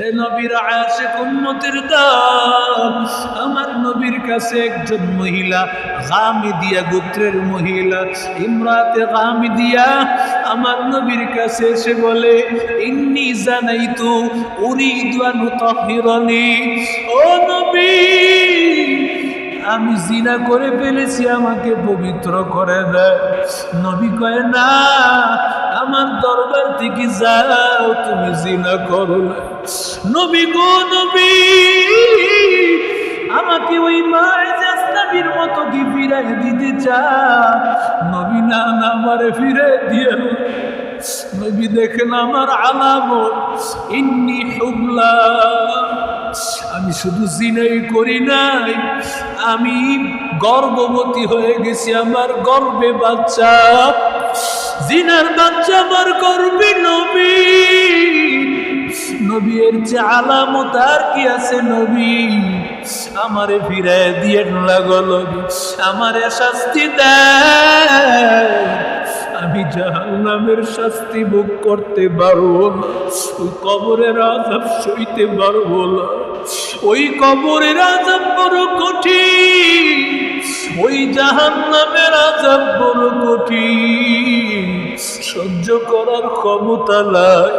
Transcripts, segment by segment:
রে নবীর আশেক উম্মতের দল আমার নবীর কাছে একজন মহিলা, গামিদিয়া গোত্রের মহিলা, ইমরাতে গামিদিয়া। আমার নবীর কাছে এসে বলে, ইন্নি জানাইতু উরিদু আন উতাহহিরানি ও নবী, আমি জিনা করে ফেলেছি, আমাকে পবিত্র করে দেয় নবী কয়, না আমার দরবার থেকে যাও, তুমি জিনা করো না। নবী গো নবী, আমাকে ওই মায়ের মতো কি ফিরাই দিতে চা নবী না না, আমারে ফিরে দিয়ে নবী দেখেন আমার আলামত ইন্নি হুবলা। আমি শুধু জিনাই করি নাই, আমি গর্ভবতী হয়ে গেছি আমার গর্বে বাচ্চা। জিনার বাচ্চা আমার গর্বে নবী। নবীর যে আলামত আর কি আছে নবী? আমারে ফিরে দিয়ে লাগল আমারে শাস্তি দেয়। আমি জাহান্নামের শাস্তি ভোগ করতে পারব ওই কবরের আজাব সইতে পারব না। ওই কবরের আজাব বড় কঠিন, ওই জাহান্নামের আজাব বড় কঠিন। সহ্য করার ক্ষমতা নাই।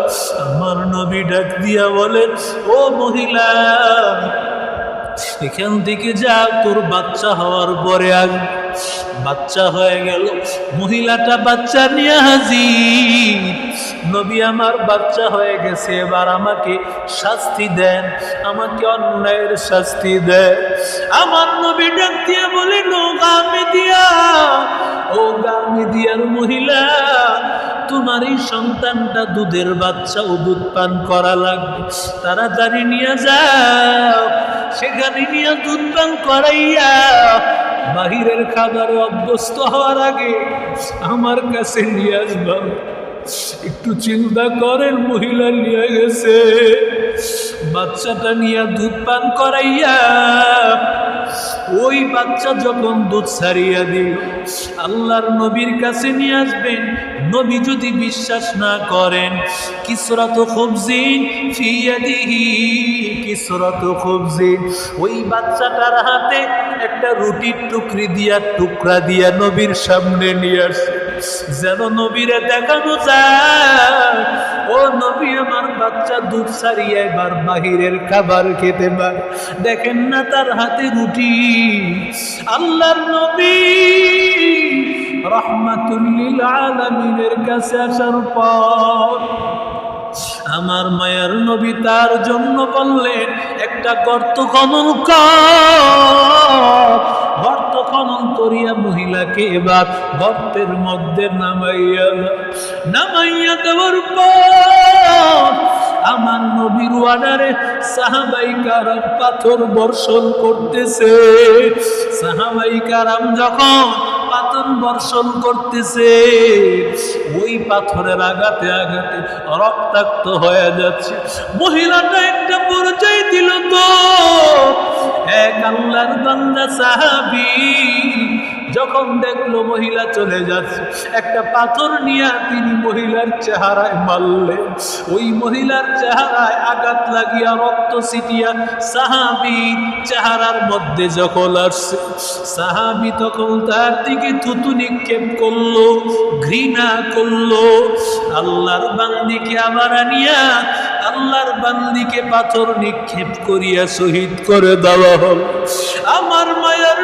আমার নবী ডাক দিয়া বলেন, ও মহিলা, এখান থেকে যা, তোর বাচ্চা হওয়ার পরে আগ বাচ্চা হয়ে গেল। মহিলাটা বাচ্চা নিয়ে হাজির। নবী, আমার বাচ্চা হয়ে গেছে, এবার আমাকে শাস্তি দেন, আমাকে অন্যায়ের শাস্তি দেন। আমার নবী ডাক দিয়ে বলে নৌকা দিয়া ও গামে দিয়ার মহিলা, তোমার এই সন্তানটা দুধের বাচ্চা ও দুধ পান করা লাগবে। তাড়াতাড়ি নিয়ে যাও, সেখানে নিয়ে দুধ পান করাইয়া বাহিরের খাবারে অভ্যস্ত হওয়ার আগে আমার কাছে নিয়ে আসবা। একটু চিন্তা করেন, মহিলা নিয়ে গেছে। বাচ্চাটা নিয়ে দুধ পান করাইয়া ওই বাচ্চা যখন দুধ ছাড়িয়া দিল, আল্লাহর নবীর কাছে নিয়ে আসবেন। নবী যদি বিশ্বাস না করেন, কিসরাত খুবজিন ফিয়াদিহি কিসরাত খুবজিন। ওই বাচ্চাটার হাতে একটা রুটির টুকরি দিয়া, টুকরা দিয়া নবীর সামনে নিয়ে আসে। যেন নবীরে দেখানো যায় ও নবী আমার বাচ্চা দুধ ছাড়িয়ে এবার বাহিরের খাবার খেতে পারে দেখেন না তার হাতে রুটি। আল্লাহর নবী রহমাতুল্লিল আলমিনের কাছে আসার পর আমার মায়ের নবী তার জন্য বললেন, একটা গর্ত খনন কর। করিয়া মহিলাকে এবার গর্তের মধ্যে নামাইয়া নামাইয়া দেওয়ার পর আমার নবীর ওয়াডারে সাহাবাই পাথর বর্ষণ করতেছে। সাহাবাই যখন পাথর বর্ষণ করতেছে। ওই পাথরের আঘাতে আঘাতে রক্তাক্ত হয়ে যাচ্ছে। মহিলাটা একটা পরিচয় দিল তো এক আল্লাহর বান্দা সাহাবি। যখন দেখল মহিলা চলে যাচ্ছে, একটা পাথর নিয়ে তিনি মহিলার চেহারায় মারলেন। ওই মহিলার চেহারায় আঘাত লাগিয়া, রক্ত ছিটিয়া সাহাবি চেহারার মধ্যে যখন আসছে, সাহাবি তখন তার দিকে থুতু নিক্ষেপ করল, ঘৃণা করল। আল্লাহর বান্দিকে আবার আনিয়া, আল্লাহর বান্দিকে পাথর নিক্ষেপ করিয়া শহীদ করে দেওয়া হল। আমার মায়ের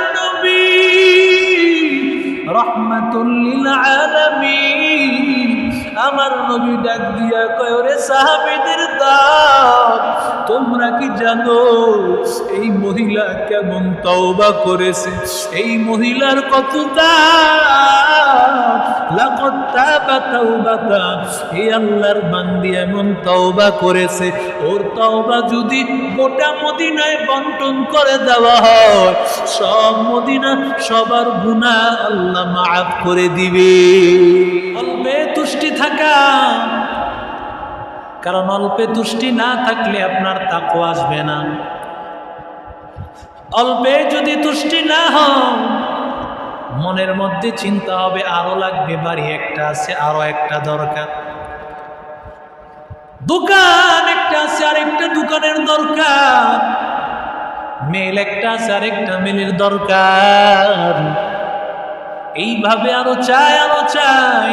রহমাতুল্লিল আলামিন। আমার নবী ডাক দিয়া কয় রে সাহাবীদের তোমরা কি জানো এই মহিলা কেমন তওবা করেছে? এই মহিলার কত দাম লাকত তাবা তাওবাতা। আল্লাহর বান্দি এমন তওবা করেছে। ওর তওবা যদি গোটা মদিনায় বন্টন করে দেওয়া হয় সব মদিনা সবার গুনাহ আল্লাহ মাফ করে দিবে। অল্পে তুষ্টি থাকা। কারণ অল্পে তুষ্টি না থাকলে আপনার তাকো আসবে না। অল্পে যদি তুষ্টি না হও, মনের মধ্যে চিন্তা হবে, আরও লাগবে, বাড়ি একটা আছে, আরও একটা দরকার। দোকান একটা আছে আর একটা দোকানের দরকার। মেল একটা আছে আর একটা মেলের দরকার। এইভাবে আরও চাই আরও চাই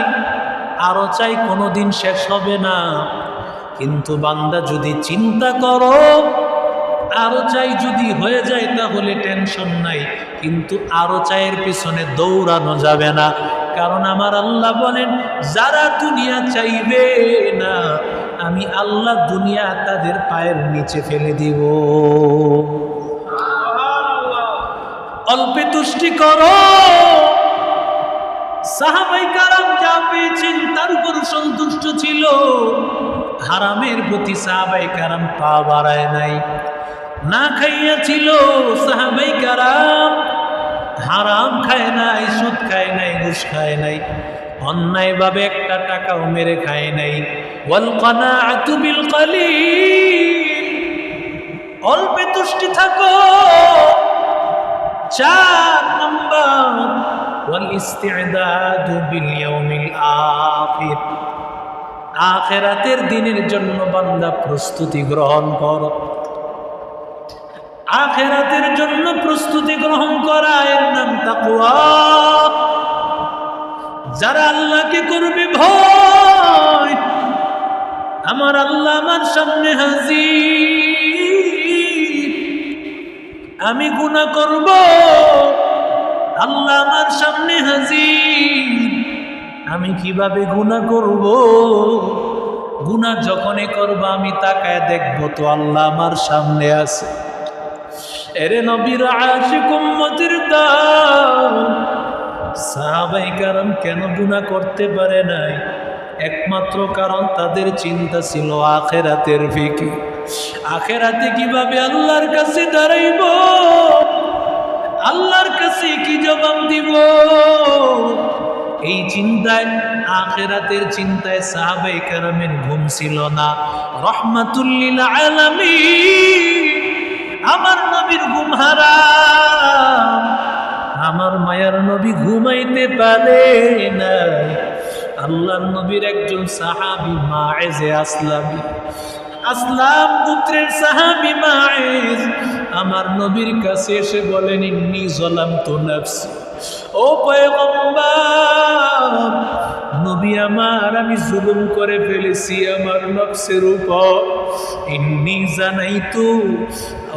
আরও চাই কোনোদিন শেষ হবে না। কিন্তু বান্দা যদি চিন্তা করো, আরও চাই যদি হয়ে যায় তাহলে টেনশন নাই, কিন্তু আরও চায়ের পিছনে দৌড়ানো যাবে না। কারণ আমার আল্লাহ বলেন, যারা দুনিয়া চাইবে না, আমি আল্লাহ দুনিয়া তাদের পায়ের নিচে ফেলে দিব। অল্পে তুষ্টি করো। সাহাবাই কারাম যা পেয়েছেন তার উপর সন্তুষ্ট ছিল। হারামের প্রতি সাহাবাই কারাম পা বাড়ায় নাই। না খাইয়া ছিল সাহাবাই কারাম, হারাম খায় নাই, সুদ খায় নাই, ঘুষ খায় নাই, অন্যায়ভাবে একটা টাকাও মেরে খায় নাই। ওয়াল কানাআতু বিল কালিল, অল্পে তুষ্টি থাকো। চার নম্বর, ওয়াল ইস্তিদাদু বিল ইয়াউমিল আখির। আখিরাতের দিনের জন্য বান্দা প্রস্তুতি গ্রহণ কর। আখিরাতের জন্য প্রস্তুতি গ্রহণ করা এর নাম তাকওয়া। যারা আল্লাহকে করবে ভয়, আমার আল্লাহ আমার সামনে হাজির। আমি গুনাহ করব, আল্লাহ আমার সামনে হাজির। আমি কীভাবে গুনাহ করব? গুনাহ যখনই করব, আমি তাকায় দেখব তো আল্লাহ আমার সামনে আছে। এরে নবীর আশিক উম্মতির সাহাবাই কারণ কেন গুনাহ করতে পারে নাই? একমাত্র কারণ তাদের চিন্তা ছিল আখেরাতের ফিকি। আখেরাতে কীভাবে আল্লাহর কাছে দাঁড়াইব? আল্লাহর কাছে কি জবাব দিব? এই চিন্তায় আখেরাতের চিন্তায় সাহাবাই কারামের ঘুম ছিল না। রহমাতুল্লিল আলামী আমার নবীর ঘুম আমার মায়ার নবী ঘুমাইতে পারে না আল্লাহর নবীর একজন সাহাবি মায়েজে আসলামী। আসলাম পুত্রের সাহাবি মায়েজ, আমার নবীর কাছে এসে বলেন, ইন্নি জলাম তো নফসি। ও নবী আমার, আমি জুলুম করে ফেলেছি আমার নফসের উপর। ইন্নি জানাই তো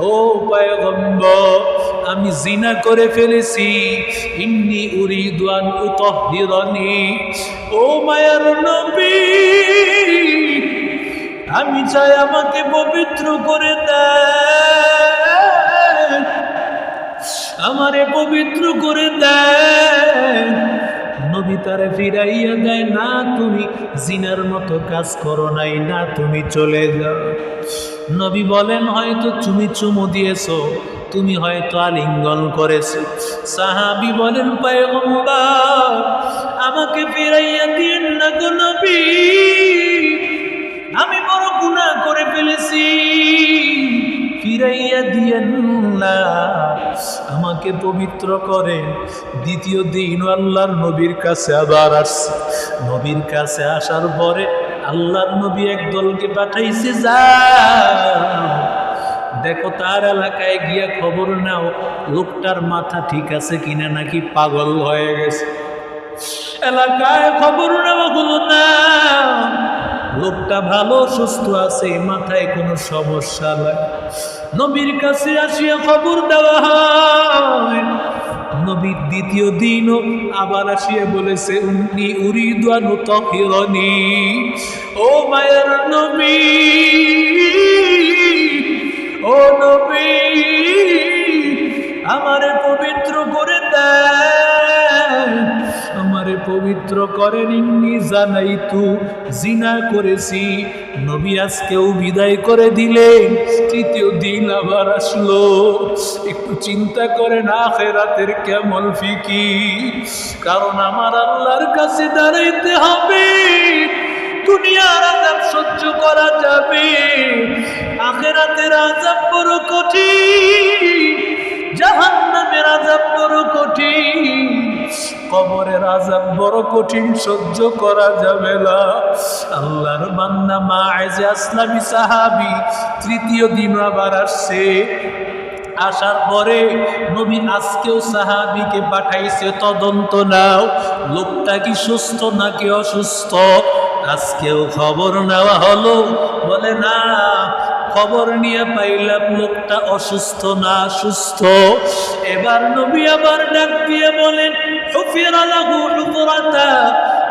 ও পয়গম্বর, আমি জিনা করে ফেলেছি। ইন্নি উরিদান উতহিরানি ও মায়ার নবী, আমি চাই আমাকে পবিত্র করে দেয়। আমারে পবিত্র করে দেয়। নবী তারে ফিরাইয়া দেয়, না, তুমি জিনার মতো কাজ করো নাই, না, তুমি চলে যাও। নবী বলেন, হয়তো তুমি চুমু দিয়েছ, তুমি হয়তো আলিঙ্গন করেছ। সাহাবি বলেন, পায়গম্বর, আমাকে ফিরাইয়া দিন না গো নবী। আমি বড় গুনাহ করে ফেলেছি। ফিরাইয়া দিয়েন না আমাকে পবিত্র করেন। দ্বিতীয় দিন আল্লাহর নবীর কাছে আবার আসছে। নবীর কাছে আসার পরে আল্লাহর নবী এক দলকে পাঠাইছে যা দেখো তার এলাকায় গিয়া খবর নাও, লোকটার মাথা ঠিক আছে কিনা নাকি পাগল হয়ে গেছে। এলাকায় খবর নেওয়া হলো না লোকটা ভালো, সুস্থ আছে, মাথায় কোনো সমস্যা নাই। নবীর কাছে আসিয়া খবর দেওয়া হয়। নবীর দ্বিতীয় দিনও আবার আসিয়া বলেছে উনি উরিদানু তহিরনি। ও মায়ের নবী, ও নবী, আমারে পবিত্র করেন ইন্নি জানাই তু, জিনা করেছি। নবী আজকেও বিদায় করে দিলেন, তৃতীয় দিন আবার আসলো। একটু চিন্তা করে করেন, আখেরাতের কেমন ফিকি? কারণ আমার আল্লাহর কাছে দাঁড়াইতে হবে। দুনিয়ার আজাব সহ্য করা যাবে। আখেরাতের আজাব বড় কঠিন, জাহান্নামের আজাব বড় কঠিন। কবরের আজাব বড় কঠিন, সহ্য করা যাবে না। আল্লাহর বান্দা মা আইজে আসলামী সাহাবি, তৃতীয় দিন আবার আসছে। আসার পরে নবী আজকেও সাহাবিকে পাঠাইছে, তদন্ত নাও, লোকটা কি সুস্থ নাকি অসুস্থ? আজকেও খবর নেওয়া হলো। বলে, না, খবর নিয়ে পাইলাম লোকটা অসুস্থ না সুস্থ। এবার নবী আবার ডাক দিয়ে বলেন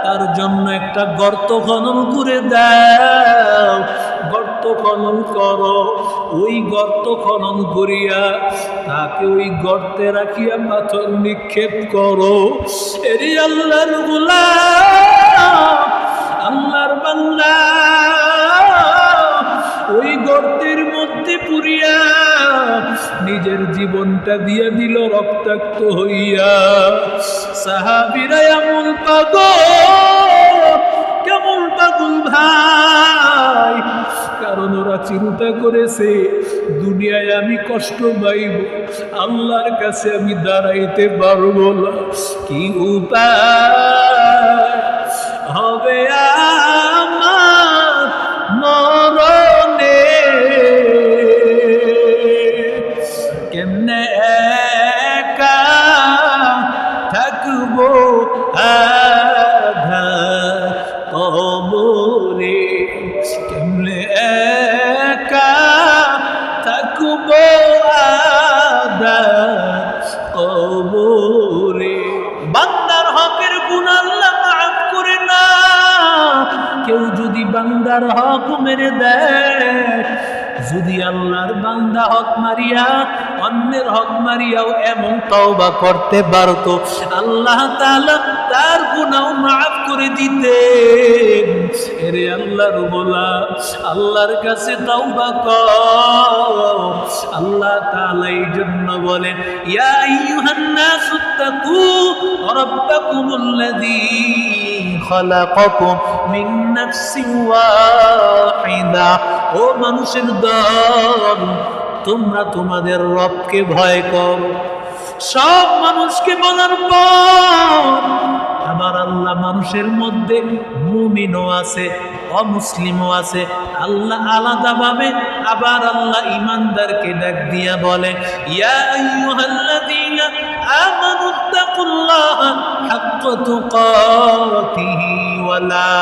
তার জন্য একটা গর্ত খনন করে দাও। গর্ত খনন কর। ওই গর্ত খনন করিয়া তাকে ওই গর্তে রাখিয়া পাথর নিক্ষেপ করো। এরি আল্লাহর আল্লাহর বান্দা, ওই গর্তের মধ্যে পুরিয়া নিজের জীবনটা দিয়ে দিল রক্তাক্ত হইয়া। সাহাবিরা এমন পাগল, কেমন পাগল ভাই? কারণ ওরা চিন্তা করেছে, দুনিয়ায় আমি কষ্ট পাইব, আল্লাহর কাছে আমি দাঁড়াইতে পারব না। কি উপায়? হবে আমার আল্লাহর বান্দা হক মারিয়া, অন্যের হক মারিয়াও এমন তওবা করতে পারতো। আল্লাহ তাআলা তার গুনাহ মাফ করে দিতেন। এরে আল্লাহর বলা আল্লাহর কাছে তওবা কর। আল্লাহ তাআলা এই জন্য বলেন, ইয়া আইয়ুহান নাসু তাকু রাব্বাকুমুল্লাযী خلقكم من نفس واحدة ও মানুষের দল তোমরা তোমাদের রবকে ভয় করো সব মানুষকে বলার পর আবার আল্লাহ মানুষের মধ্যে মুমিনও আছে, অমুসলিমও আছে। আল্লাহ আলাদাভাবে আবার আল্লাহ ইমানদারকে ডাক দিয়া বলে তুকাতিহি ওয়ালা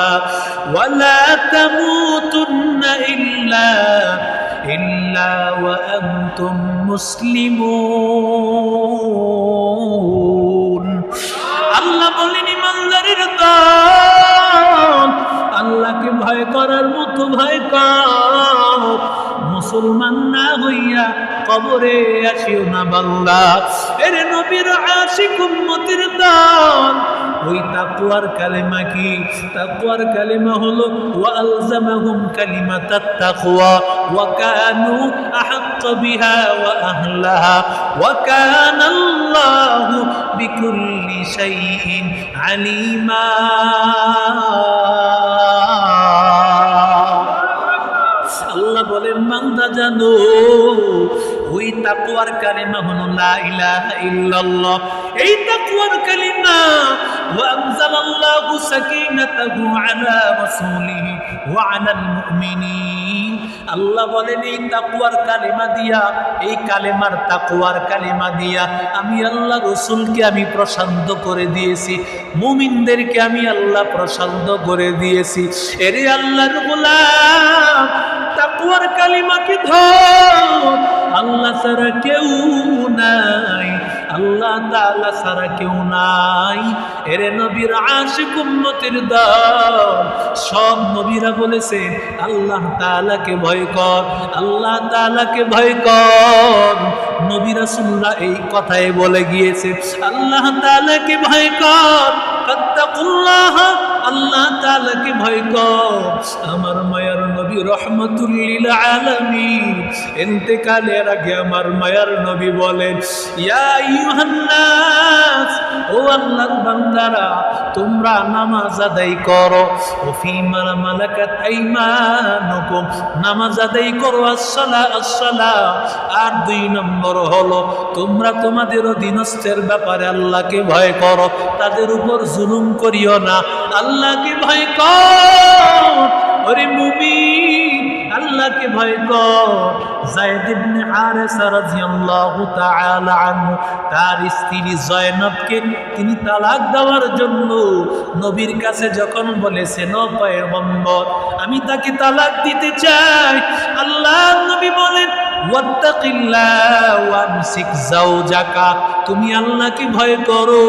আল্লাহকে ভয় করার মতো ভয় কর মুসলমান না হইয়া কবরে আসিও না বাংলা এর নবীর আশিক কুমতির দল ওই তাকুয়ার কালেমা কি? তাকুয়ার কালেমা হলো, ওয়া আলজামাহুম কালিমাতাত তাকওয়া ওয়া কানু আহাক্কা বিহা ওয়া আহলাহা, ওয়া কানা বিকুল্লি শাইইন আলিমা। আল্লাহ বলেন, বান্দা জানো, ওই তাকুয়ার কালিমা হলো, লা ইলাহা ইল্লাল্লাহ। এই তাকুয়ার কালিমা আনজালাল্লাহু সাকিনাতাহু আলা রাসূলিহি ওয়া আলাল মুমিনিন আল্লাহ বলেন, এই তাকুয়ার কালিমা দিয়া, এই কালেমার তাকুয়ার কালিমা দিয়া আমি আল্লাহ রসুলকে আমি প্রশান্ত করে দিয়েছি, মুমিনদেরকে আমি আল্লাহ প্রশান্ত করে দিয়েছি। এরে আল্লাহর গোলাম তাকুয়ার কালিমাকে ধর, আল্লাহ ছাড়া কেউ নাই। আল্লাহ তাআলা সারা কেউ নাই। এরে নবীর আশিক উম্মতের দল। সব নবীরা বলেছে, আল্লাহ তাআলাকে ভয় কর, আল্লাহ তাআলাকে ভয় কর। নবীরা রাসূলরা এই কথায় বলে গিয়েছে, আল্লাহ তাআলাকে ভয় কর। ফাত্তাকুল্লাহ আল্লাহ তাআলাকে ভয় কর। আমার মায়ার নবী রহমতুল্লিল আলামিন। ইন্তেকালের আগে আমার মায়ার নবী বলেন ও আল্লাহর বান্দারা, তোমরা নামাজ আদায় করো। ও ফিমা মালাকাত আইমানুকুম, নামাজ আদায় করো, আসসালা আসসালা। আর দুই নম্বর হলো, তোমরা তোমাদের অধীনস্থের ব্যাপারে আল্লাহকে ভয় করো। তাদের উপর জুলুম করিও না। আল্লাহকে ভয় কর। ওরে মুমিন, আল্লাহকে ভয় কর। জায়েদ ইবনে হারেসা রাদিয়াল্লাহু তাআলা আনহু, তার স্ত্রী জয়নবকে তিনি তালাক দেওয়ার জন্য নবীর কাছে যখন বলেছেন পয়গম্বর, আমি তাকে তালাক দিতে চাই। আল্লাহ নবী বলেন তুমি আল্লাহকে ভয় করো,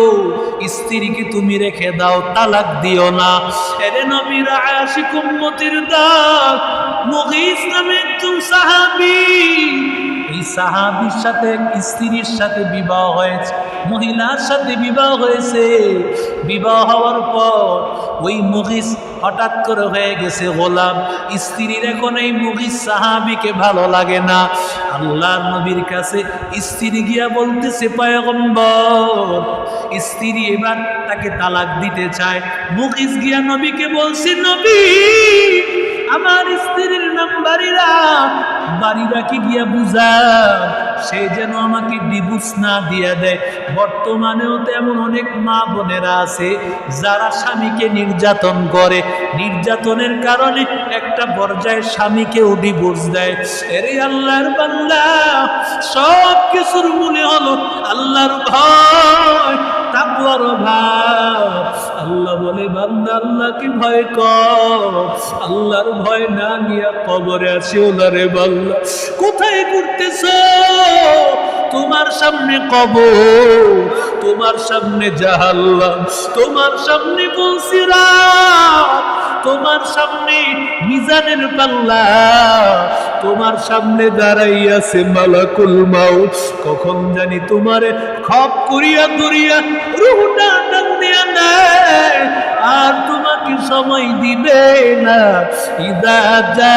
স্ত্রীকে তুমি রেখে দাও, তালাক দিও না। এরে নবীর, আশিক উম্মতির দাগ মুগিস নামে একজন সাহাবী সাহাবির সাথে, স্ত্রীর সাথে বিবাহ হয়েছে, মহিলার সাথে বিবাহ হয়েছে। বিবাহ হওয়ার পর ওই মুগিস হঠাৎ করে হয়ে গেছে গোলাম। স্ত্রীর এখন এই মুগিস সাহাবিকে ভালো লাগে না। আল্লাহর নবীর কাছে স্ত্রী গিয়া বলতেছে, পয়গম্বর, স্ত্রী এবার তাকে তালাক দিতে চায়। মুগিস গিয়া নবীকে বলছে, নবী আমার স্ত্রীর নাম বাড়িরা বাড়িরাকে গিয়া বুঝা সে যেন আমাকে ডিভোর্স না দিয়া দেয়। বর্তমানেও তেমন অনেক মা বোনেরা আছে, যারা স্বামীকে নির্যাতন করে। নির্যাতনের কারণে একটা পর্যায়ে স্বামীকেও ডিভোর্স দেয়। এরে আল্লাহর বান্দা সব কিছুর মূলে হলো আল্লাহর ভয়। তাকওয়ার অভাব। আল্লাহ বলে, বান্দা, আল্লাহকে ভয় কর। আল্লাহর ভয় না নিয়ে কবরে আসিও না রে বাল্লা কোথায় ঘুরতেছ? তোমার সামনে কবর, তোমার সামনে জাহাল্লাম তোমার সামনে বলছিরা তোমার সামনে মিজানের পাল্লা, তোমার সামনে দাঁড়াই আছে মালাকুল মাউত। কখন জানি তোমারে খপ করিয়া ধরিয়া রুহটা টান দিয়া নেয় আর তোমাকে সময় দিবে না। ইদা যা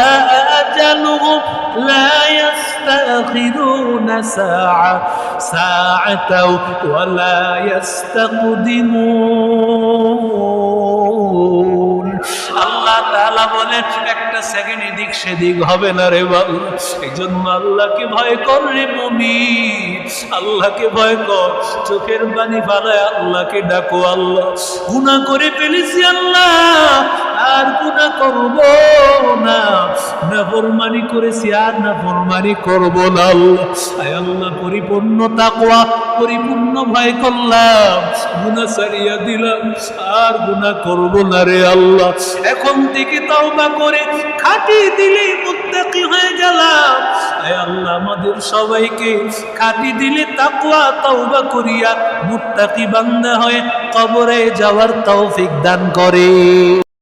লা ইয়াস্তাখিরুনা সাআ সাআতাও ওয়া লা ইয়াস্তাকদিমুন আল্লাহ তাআলা বলেন, একটা সেকেন্ড এদিক সেদিক হবে না রে বাবু। এই জন্য আল্লাহকে ভয় কর রে মুমিন। আল্লাহকে ভয় কর। চোখের পানি ফালায় আল্লাহকে ডাকো আল্লাহ। গুনাহ করে ফেলেছি আল্লাহ। আর গুনাহ করব না। নাফরমানি করেছি আর নাফরমানি করব না আয় আল্লাহ, পরিপূর্ণ তাকওয়া, পরিপূর্ণ ভয় করলাম। গুনাহ ছাড়িয়া দিলাম, আর গুনাহ করব না রে আল্লাহ। এখন থেকে তওবা করে খাটি দিলে মুত্তাকি হয়ে গেলাম। আয় আল্লাহ, আমাদের সবাইকে খাটি দিলে তাকওয়া, তওবা করিয়া মুত্তাকি বান্দা হয়ে কবরে যাওয়ার তৌফিক দান করে।